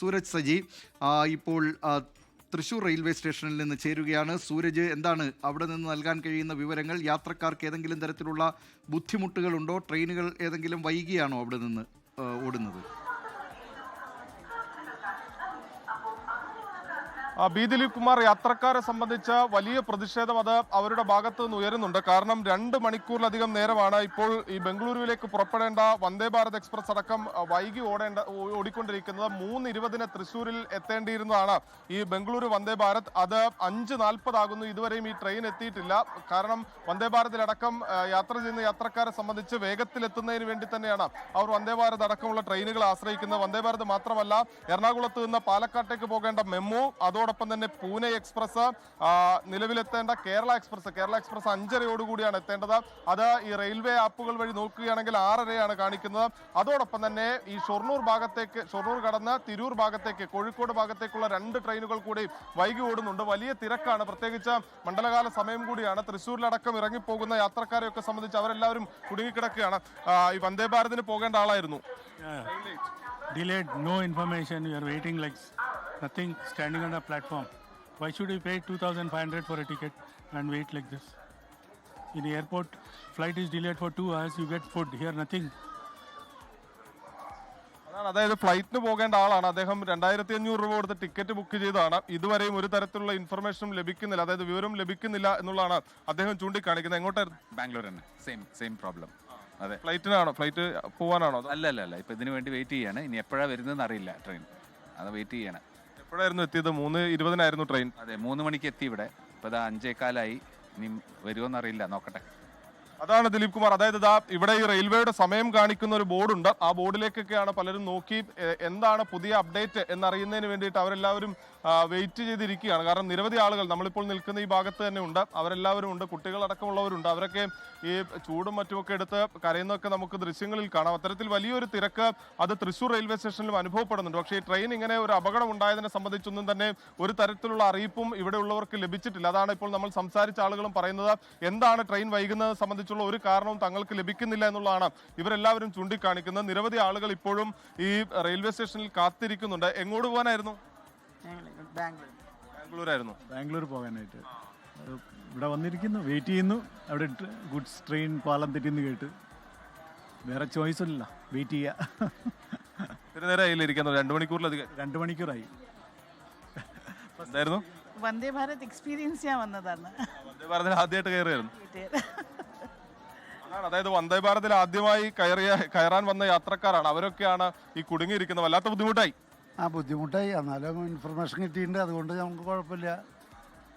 സൂരജ് സജി. ഇപ്പോൾ തൃശൂർ റെയിൽവേ സ്റ്റേഷനിൽ നിന്ന് ചേരുകയാണ്. സൂരജ് എന്താണ് അവിടെ നിന്ന് നൽകാൻ കഴിയുന്ന വിവരങ്ങൾ? യാത്രക്കാർക്ക് ഏതെങ്കിലും തരത്തിലുള്ള ബുദ്ധിമുട്ടുകളുണ്ടോ? ട്രെയിനുകൾ ഏതെങ്കിലും വൈകിയാണോ അവിടെ നിന്ന് ഓടുന്നത്? ബി ദിലീപ് കുമാർ യാത്രക്കാരെ സംബന്ധിച്ച വലിയ പ്രതിഷേധം അത് അവരുടെ ഭാഗത്തു നിന്ന് ഉയരുന്നുണ്ട്. കാരണം രണ്ട് മണിക്കൂറിലധികം നേരമാണ് ഇപ്പോൾ ഈ ബംഗളൂരുവിലേക്ക് പുറപ്പെടേണ്ട വന്ദേ ഭാരത് എക്സ്പ്രസ് അടക്കം വൈകി ഓടേണ്ട ഓടിക്കൊണ്ടിരിക്കുന്നത്. മൂന്ന് ഇരുപതിന് തൃശ്ശൂരിൽ എത്തേണ്ടിയിരുന്നതാണ് ഈ ബംഗളൂരു വന്ദേ ഭാരത്. അത് അഞ്ച് നാൽപ്പതാകുന്നു. ഇതുവരെയും ഈ ട്രെയിൻ എത്തിയിട്ടില്ല. കാരണം വന്ദേ ഭാരതിലടക്കം യാത്ര ചെയ്യുന്ന യാത്രക്കാരെ സംബന്ധിച്ച് വേഗത്തിലെത്തുന്നതിന് വേണ്ടി തന്നെയാണ് അവർ വന്ദേ ഭാരത് അടക്കമുള്ള ട്രെയിനുകൾ ആശ്രയിക്കുന്നത്. വന്ദേ ഭാരത് മാത്രമല്ല എറണാകുളത്ത് നിന്ന് പാലക്കാട്ടേക്ക് പോകേണ്ട മെമ്മു അതോടൊപ്പം തന്നെ പൂനെ എക്സ്പ്രസ് നിലവിലെത്തേണ്ട കേരള എക്സ്പ്രസ് കേരള എക്സ്പ്രസ് അഞ്ചരയോടുകൂടിയാണ് എത്തേണ്ടത്. അത് ഈ റെയിൽവേ ആപ്പുകൾ വഴി നോക്കുകയാണെങ്കിൽ ആറരയാണ് കാണിക്കുന്നത്. അതോടൊപ്പം തന്നെ ഈ ഷൊർണൂർ ഭാഗത്തേക്ക് ഷൊർണൂർ കടന്ന് തിരൂർ ഭാഗത്തേക്ക് കോഴിക്കോട് ഭാഗത്തേക്കുള്ള രണ്ട് ട്രെയിനുകൾ കൂടി വൈകി ഓടുന്നുണ്ട്. വലിയ തിരക്കാണ്. പ്രത്യേകിച്ച് മണ്ഡലകാല സമയം കൂടിയാണ്. തൃശ്ശൂരിലടക്കം ഇറങ്ങിപ്പോകുന്ന യാത്രക്കാരെയൊക്കെ സംബന്ധിച്ച് അവരെല്ലാവരും കുടുങ്ങിക്കിടക്കുകയാണ്. ഈ വന്ദേ ഭാരതിന് പോകേണ്ട ആളായിരുന്നു. Delayed no information you are waiting likes nothing, standing on the platform. Why should we pay 2,500 for a ticket and wait like this? In the airport, flight is delayed for two hours. You get food. Here, nothing. അതാണ് അതായത് ഫ്ലൈറ്റിന് പോകേണ്ട ആളാണ്. അദ്ദേഹം രണ്ടായിരത്തി അഞ്ഞൂറ് രൂപ കൊടുത്ത് ടിക്കറ്റ് ബുക്ക് ചെയ്തതാണ്. ഇതുവരെയും ഒരു തരത്തിലുള്ള ഇൻഫർമേഷനും ലഭിക്കുന്നില്ല. അതായത് വിവരം ലഭിക്കുന്നില്ല എന്നുള്ളതാണ് അദ്ദേഹം ചൂണ്ടിക്കാണിക്കുന്നത്. എങ്ങോട്ടായിരുന്നു ബാംഗ്ലൂർ തന്നെ. സെയിം സെയിം പ്രോബ്ലം അതെ. ഫ്ലൈറ്റിനാണോ? ഫ്ലൈറ്റ് പോകാനാണോ അല്ല അല്ല അല്ല ഇപ്പൊ ഇതിനു വേണ്ടി വെയിറ്റ് ചെയ്യാണ്. ഇനി എപ്പോഴാണ് വരുന്നതെന്ന് അറിയില്ല ട്രെയിൻ. അത് വെയിറ്റ് ചെയ്യണം. എപ്പോഴായിരുന്നു എത്തിയത്? മൂന്ന് ഇരുപതിനായിരുന്നു ട്രെയിൻ അതെ മൂന്ന് മണിക്ക് എത്തി ഇവിടെ. ഇപ്പൊ ഇതാ അഞ്ചേക്കാലായി ഇനി വരുമോന്ന് അറിയില്ല നോക്കട്ടെ. അതാണ് ദിലീപ് കുമാർ. അതായത് ഇതാ ഇവിടെ ഈ റെയിൽവേയുടെ സമയം കാണിക്കുന്ന ഒരു ബോർഡുണ്ട്. ആ ബോർഡിലേക്കൊക്കെയാണ് പലരും നോക്കി എന്താണ് പുതിയ അപ്ഡേറ്റ് എന്നറിയുന്നതിന് വേണ്ടിയിട്ട് അവരെല്ലാവരും വെയിറ്റ് ചെയ്തിരിക്കുകയാണ്. കാരണം നിരവധി ആളുകൾ നമ്മളിപ്പോൾ നിൽക്കുന്ന ഈ ഭാഗത്ത് തന്നെ ഉണ്ട്. അവരെല്ലാവരും ഉണ്ട്. കുട്ടികളടക്കമുള്ളവരുണ്ട്. അവരൊക്കെ ഈ ചൂടും മറ്റുമൊക്കെ എടുത്ത് കരയുന്നതൊക്കെ നമുക്ക് ദൃശ്യങ്ങളിൽ കാണാം. അത്തരത്തിൽ വലിയൊരു തിരക്ക് അത് തൃശ്ശൂർ റെയിൽവേ സ്റ്റേഷനിലും അനുഭവപ്പെടുന്നുണ്ട്. പക്ഷേ ഈ ട്രെയിൻ ഇങ്ങനെ ഒരു അപകടം ഉണ്ടായതിനെ സംബന്ധിച്ചൊന്നും തന്നെ ഒരു തരത്തിലുള്ള അറിയിപ്പും ഇവിടെ ഉള്ളവർക്ക് ലഭിച്ചിട്ടില്ല. അതാണ് ഇപ്പോൾ നമ്മൾ സംസാരിച്ച ആളുകളും പറയുന്നത്. എന്താണ് ട്രെയിൻ വൈകുന്നത് സംബന്ധിച്ചുള്ള ഒരു കാരണവും തങ്ങൾക്ക് ലഭിക്കുന്നില്ല എന്നുള്ളതാണ് ഇവരെല്ലാവരും ചൂണ്ടിക്കാണിക്കുന്നത്. നിരവധി ആളുകൾ ഇപ്പോഴും ഈ റെയിൽവേ സ്റ്റേഷനിൽ കാത്തിരിക്കുന്നുണ്ട്. എങ്ങോട്ട് പോകാനായിരുന്നു? ബാംഗ്ലൂർ. ബാംഗ്ലൂരായിരുന്നു. ബാംഗ്ലൂർ പോകാനായിട്ട്. ഇവിടെ വന്നിരിക്കുന്നു വെയിറ്റ് ചെയ്യുന്നു. അവിടെ ഗുഡ്സ് ട്രെയിൻ പാലം തെറ്റിന്ന് കേട്ട്. വേറെ ചോയ്സ് ഇല്ല വെയിറ്റ് ചെയ്യുക നേരം അതിലിരിക്കുന്നു രണ്ട് മണിക്കൂറിലധികം. രണ്ട് മണിക്കൂറായി. എന്തായിരുന്നു? വന്ദേ ഭാരത് എക്സ്പീരിയൻസ് ഞാൻ വന്നതാണ്. വന്ദേ ഭാരതിൽ ആദ്യമായിട്ട് കയറിയായിരുന്നു. അതാണ്. അതായത് വന്ദേ ഭാരതിൽ ആദ്യമായി കയറിയ കയറാൻ വന്ന യാത്രക്കാരാണ്. അവരൊക്കെയാണ് ഈ കുടുങ്ങിയിരിക്കുന്നത്. വല്ലാത്ത ബുദ്ധിമുട്ടായി. ആ ബുദ്ധിമുട്ടായി. എന്നാലും ഇൻഫർമേഷൻ കിട്ടിയിട്ടുണ്ട്. അതുകൊണ്ട് നമുക്ക് കുഴപ്പമില്ല.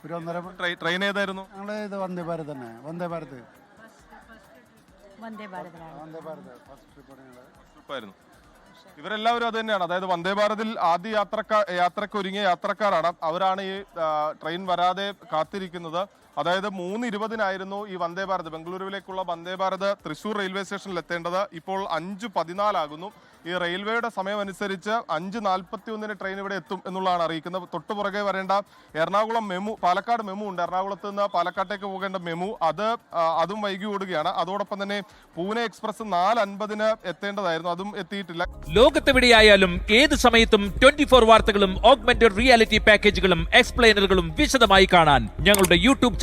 ഒരു ഒന്നര ട്രെയിൻ ഏതായിരുന്നു? ഞങ്ങൾ ഇത് വന്ദേ ഭാരത് തന്നെ. വന്ദേ ഭാരത്. വന്ദേ ഭാരതിലാണ് വന്ദേ ഭാരത് ഫസ്റ്റ് ട്രിപ്പ് ഞങ്ങൾ ട്രിപ്പായിരുന്നു ഇവരെല്ലാവരും അത് തന്നെയാണ്. അതായത് വന്ദേ ഭാരതിൽ ആദ്യ യാത്രക്കാർ യാത്രയ്ക്ക് ഒരുങ്ങിയ യാത്രക്കാരാണ്. അവരാണ് ഈ ട്രെയിൻ വരാതെ കാത്തിരിക്കുന്നത്. അതായത് മൂന്ന് ഇരുപതിനായിരുന്നു ഈ വന്ദേ ഭാരത്. ബംഗളൂരുവിലേക്കുള്ള വന്ദേ ഭാരത് തൃശൂർ റെയിൽവേ സ്റ്റേഷനിൽ എത്തേണ്ടത് ഇപ്പോൾ അഞ്ച് പതിനാലാകുന്നു. ഈ റെയിൽവേയുടെ സമയമനുസരിച്ച് അഞ്ച് നാൽപ്പത്തി ഒന്നിന് ട്രെയിൻ ഇവിടെ എത്തും എന്നുള്ളതാണ് അറിയിക്കുന്നത്. തൊട്ടു പുറകെ വരേണ്ട എറണാകുളം മെമു പാലക്കാട് മെമു ഉണ്ട്. എറണാകുളത്ത് നിന്ന് പാലക്കാട്ടേക്ക് പോകേണ്ട മെമു അത് അതും വൈകി ഓടുകയാണ്. അതോടൊപ്പം തന്നെ പൂനെ എക്സ്പ്രസ് നാല് അൻപതിന് എത്തേണ്ടതായിരുന്നു. അതും എത്തിയിട്ടില്ല. ലോകത്തെവിടെയായാലും ഏത് സമയത്തും ട്വന്റി ഫോർ വാർത്തകളും ഓഗ്മെന്റഡ് റിയാലിറ്റി പാക്കേജുകളും എക്സ്പ്ലെയിനറുകളും വിശദമായി കാണാൻ ഞങ്ങളുടെ യൂട്യൂബ്